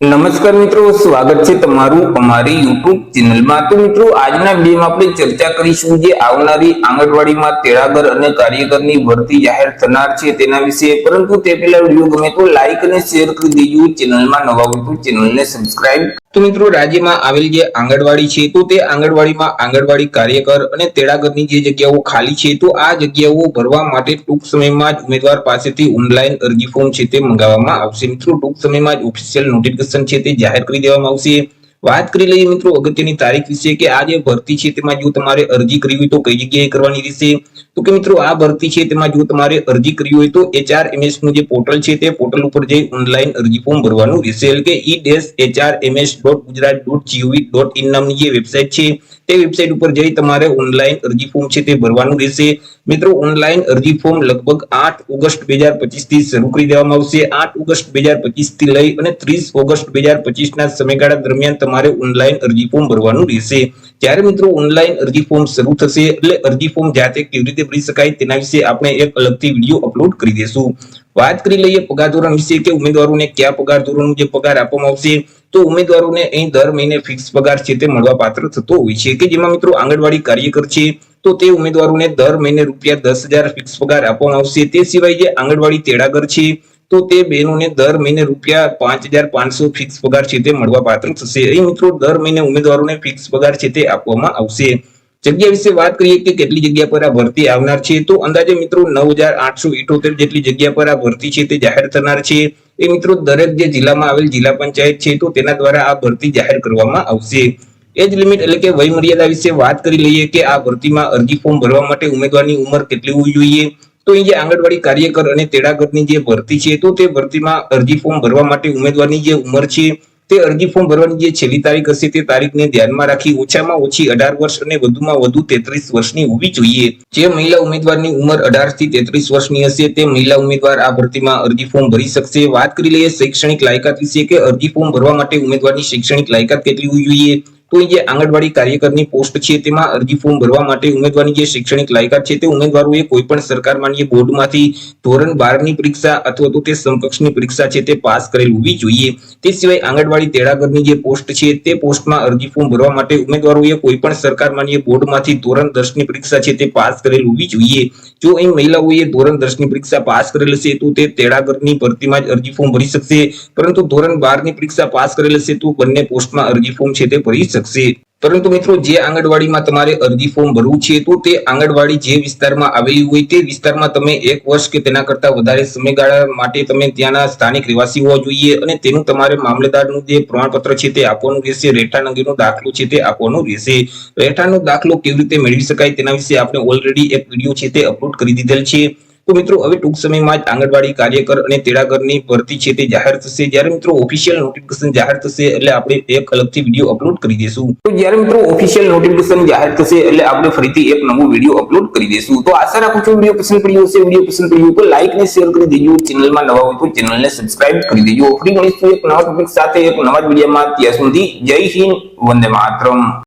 નમસ્કાર મિત્રો, સ્વાગત છે તમારું અમારી યુટ્યુબ ચેનલમાં. તો મિત્રો, આજના વિડીયોમાં આપણે ચર્ચા કરીશું જે આવનારી આંગણવાડીમાં તેડાગર અને કાર્યકરની ભરતી જાહેર થનાર છે તેના વિશે. પરંતુ તે પહેલા વીડિયો ગમે તો લાઈક અને શેર કરી દેજો. ચેનલમાં નવા હોય તો ચેનલને સબસ્ક્રાઇબ તો મિત્રો, રાજ્યમાં આવેલ જે આંગણવાડી છે, તો તે આંગણવાડીમાં આંગણવાડી કાર્યકર અને તેડાગરની જે જગ્યાઓ ખાલી છે, તો આ જગ્યાઓ ભરવા માટે ટૂંક સમયમાં જ ઉમેદવાર પાસેથી ઓનલાઈન અરજી ફોર્મ છે તે મંગાવવામાં આવશે. મિત્રો, ટૂંક સમયમાં જ ઓફિશિયલ નોટિફિકેશન છે તે જાહેર કરી દેવામાં આવશે. વાત કરી લઈએ મિત્રો અગત્યની તારીખ વિશે કે આ જે ભરતી છે તેમાં જો તમારે અરજી કરવી હોય તો કઈ જગ્યાએ કરવાની રહેશે? તો કે મિત્રો આ ભરતી છે તેમાં જો તમારે અરજી કરવી હોય તો એચઆર એમએસનું જે પોર્ટલ છે તે પોર્ટલ ઉપર જઈ ઓનલાઈન અરજી ફોર્મ ભરવાનું રહેશે. એટલે કે E dash HR MS dot Gujarat dot GOV dot IN નામની જે વેબસાઇટ છે તે વેબસાઇટ ઉપર જઈ તમારે ઓનલાઈન અરજી ફોર્મ છે તે ભરવાનું રહેશે. મિત્રો ઓનલાઈન અરજી ફોર્મ લગભગ આઠ ઓગસ્ટ બે હજાર પચીસથી શરૂ કરી દેવામાં આવશે. આઠ ઓગસ્ટ બે હજાર પચીસથી લઈ અને ત્રીસ ઓગસ્ટ બે હજાર પચીસ ના સમયગાળા દરમિયાન તમારે ઓનલાઈન અરજી ફોર્મ ભરવાનું રહેશે. જ્યારે મિત્રો ઓનલાઈન અરજી ફોર્મ શરૂ થશે એટલે અરજી ફોર્મ જાતે કેવી રીતે ભરી શકાય તેના વિશે આપણે એક અલગથી વીડિયો અપલોડ કરી દેશું. વાત કરી લઈએ પગાર ધોરણ વિશે કે ઉમેદવારોને કયા પગાર ધોરણ જે પગાર આપવામાં આવશે, તો ઉમેદવારોને અહીં દર મહિને ફિક્સ પગાર છે તે મળવા પાત્ર થતો હોય છે. કે જેમાં મિત્રો આંગણવાડી કાર્યકર છે, તો તે ઉમેદવારોને દર મહિને રૂપિયા દસ હજાર ફિક્સ પગાર આપવામાં આવશે. તે સિવાય જે આંગણવાડી તેડાગર છે, તો તે બહેનોને દર મહિને રૂપિયા પાંચ હજાર પાંચસો ફિક્સ પગાર છે તે મળવા પાત્ર થશે. અહીં મિત્રો દર મહિને ઉમેદવારોને ફિક્સ પગાર છે તે આપવામાં આવશે. જગ્યા વિશે વાત કરીએ કે કેટલી જગ્યા પર આ ભરતી આવનાર છે, તો અંદાજે મિત્રો નવ હજાર આઠસો ઇઠોતેર જેટલી જગ્યા પર આ ભરતી છે તે જાહેર થનાર છે. એ મિત્રો દરેક જે જિલ્લામાં આવેલ જિલ્લા પંચાયત છે, તો તેના દ્વારા આ ભરતી જાહેર કરવામાં આવશે. એજ લિમિટ એટલે કે વય મર્યાદા વિશે વાત કરી લઈએ કે આ ભરતીમાં અરજી ફોર્મ ભરવા માટે ઉમેદવારની ઉંમર કેટલી હોવી જોઈએ. તો અહીં જે આંગણવાડી કાર્યકર અને તેડાગરની જે ભરતી છે, તો તે ભરતીમાં અરજી ફોર્મ ભરવા માટે ઉમેદવારની જે ઉંમર છે તે અરજી ફોર્મ ભરવાની જે છેલ્લી તારીખ હશે તે તારીખને ધ્યાનમાં રાખી ઓછામાં ઓછી અઢાર વર્ષ અને વધુમાં વધુ તેત્રીસ વર્ષની હોવી જોઈએ. જે મહિલા ઉમેદવારની ઉંમર અઢારથી તેત્રીસ વર્ષની હશે, તે મહિલા ઉમેદવાર આ ભરતીમાં અરજી ફોર્મ ભરી શકશે. વાત કરી લઈએ શૈક્ષણિક લાયકાત વિશે કે અરજી ફોર્મ ભરવા માટે ઉમેદવારની શૈક્ષણિક લાયકાત કેટલી હોવી જોઈએ. તો જે આંગણવાડી કાર્યકરની પોસ્ટ છે, તેમાં અરજી ફોર્મ ભરવા માટે ઉમેદવારની જે શૈક્ષણિક લાયકાત છે, તે ઉમેદવારોએ કોઈ પણ સરકાર માન્ય બોર્ડમાંથી ધોરણ બારની પરીક્ષા અથવા તો તે સમકક્ષની પરીક્ષા છે, તે પાસ કરેલ હોવી જોઈએ. તે સિવાય આંગણવાડી તેડાગરની જે પોસ્ટ છે, તે પોસ્ટમાં અરજી ફોર્મ ભરવા માટે ઉમેદવારોએ કોઈ પણ સરકાર માન્ય બોર્ડમાંથી ધોરણ દસની પરીક્ષા છે, તે પાસ કરેલ હોવી જોઈએ. જો અહીં મહિલાઓએ ધોરણ દસની પરીક્ષા પાસ કરેલ હશે તો તે તેડાગરની ભરતીમાં જ અરજી ફોર્મ ભરી શકશે. પરંતુ ધોરણ બારની પરીક્ષા પાસ કરેલ હશે તો બંને પોસ્ટમાં અરજી ફોર્મ છે, તે ભરી શકશે. પરંતુ મિત્રો, જે આંગણવાડીમાં તમારે અરજી ફોર્મ ભરવું છે, તો તે આંગણવાડી જે વિસ્તારમાં આવેલી હોય તે વિસ્તારમાં તમે એક વર્ષ કે તેના કરતા વધારે સમયગાળા માટે તમે ત્યાંના સ્થાનિક રહેવાસી હોવા જોઈએ અને તેનું તમારે મામલેદારનું જે પ્રમાણપત્ર છે તે આપવાનું રહેશે, રહેઠાણ અંગેનો દાખલો છે તે આપવાનો રહેશે. રહેઠાણનો દાખલો કેવી રીતે મેળવી શકાય તેના વિશે આપણે ઓલરેડી એક વીડિયો છે તે અપલોડ કરી દીધેલ છે. તો મિત્રો, હવે ટૂંક સમયમાં જ આંગણવાડી કાર્યકર અને તેડાગરની ભરતી છે તે જાહેર થશે. જ્યારે મિત્રો ઓફિશિયલ નોટિફિકેશન જાહેર થશે એટલે આપણે એક અલગથી વીડિયો અપલોડ કરી દઈશું. તો જ્યારે મિત્રો ઓફિશિયલ નોટિફિકેશન જાહેર થશે એટલે આપણે ફરીથી એક નવો વીડિયો અપલોડ કરી દઈશું. તો આશા રાખું છું વીડિયો પસંદ પડ્યો હશે. વીડિયો પસંદ પડ્યો તો લાઈક ને શેર કરી દેજો. ચેનલમાં નવા હોય તો ચેનલને સબસ્ક્રાઇબ કરી દેજો. ફરી મળીશું એક નવા ટોપિક સાથે, એક નવા વિડીયોમાં ત્યાં સુધી જય હિન્દ, વંદે માતરમ.